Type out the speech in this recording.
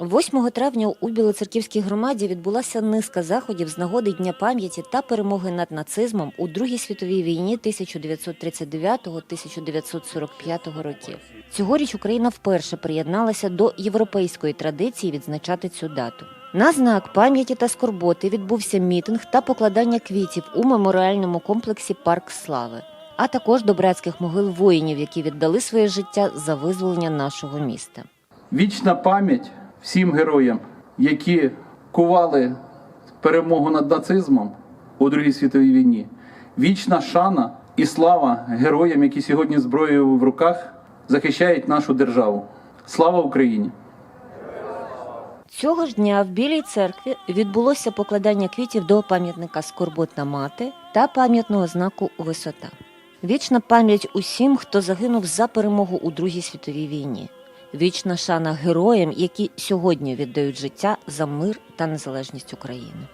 8 травня у Білоцерківській громаді відбулася низка заходів з нагоди Дня пам'яті та перемоги над нацизмом у Другій світовій війні 1939-1945 років. Цьогоріч Україна вперше приєдналася до європейської традиції відзначати цю дату. На знак пам'яті та скорботи відбувся мітинг та покладання квітів у меморіальному комплексі Парк Слави, а також до братських могил воїнів, які віддали своє життя за визволення нашого міста. Вічна пам'ять всім героям, які кували перемогу над нацизмом у Другій світовій війні. Вічна шана і слава героям, які сьогодні зброєю в руках захищають нашу державу. Слава Україні! Цього ж дня в Білій церкві відбулося покладання квітів до пам'ятника Скорботна мати та пам'ятного знаку Висота. Вічна пам'ять усім, хто загинув за перемогу у Другій світовій війні. Вічна шана героям, які сьогодні віддають життя за мир та незалежність України.